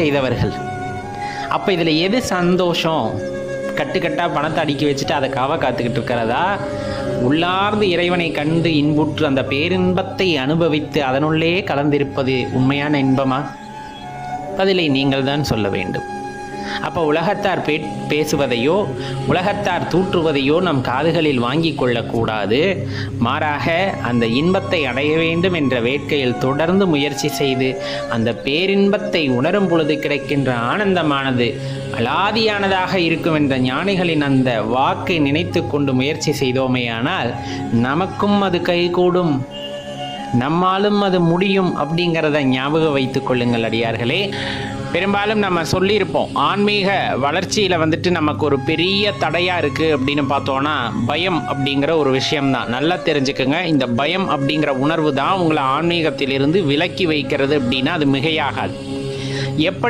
செய்தவர்கள். அப்போ இதில் எது சந்தோஷம்? கட்டுக்கட்டா பணத்தை அடுக்கி வச்சுட்டு அதை காவ காத்துக்கிட்டு இருக்கிறதா? உள்ளார்ந்து இறைவனை கண்டு இன்புற்று அந்த பேரின்பத்தை அனுபவித்து அதனுள்ளே கலந்திருப்பது உண்மையான இன்பமா? பதிலை நீங்கள் தான் சொல்ல வேண்டும். அப்போ உலகத்தார் பே பேசுவதையோ உலகத்தார் தூற்றுவதையோ நம் காதுகளில் வாங்கி கொள்ளக்கூடாது. மாறாக அந்த இன்பத்தை அடைய வேண்டும் என்ற வேட்கையில் தொடர்ந்து முயற்சி செய்து அந்த பேரின்பத்தை உணரும் பொழுது கிடைக்கின்ற ஆனந்தமானது அலாதியானதாக இருக்கும் என்ற ஞானிகளின் அந்த வாக்கை நினைத்து கொண்டு முயற்சி செய்தோமேயானால் நமக்கும் அது கைகூடும். நம்மாலும் அது முடியும் அப்படிங்கிறத ஞாபகம் வைத்துக் கொள்ளுங்கள் அடியார்களே. பெரும்பாலும் நம்ம சொல்லியிருப்போம் ஆன்மீக வளர்ச்சியில் வந்துட்டு நமக்கு ஒரு பெரிய தடையாக இருக்குது அப்படின்னு பார்த்தோன்னா பயம் அப்படிங்கிற ஒரு விஷயம்தான். நல்லா தெரிஞ்சுக்கோங்க. இந்த பயம் அப்படிங்கிற உணர்வு தான் உங்களை ஆன்மீகத்திலிருந்து விலக்கி வைக்கிறது அப்படின்னா அது மிகையாகாது. எப்படி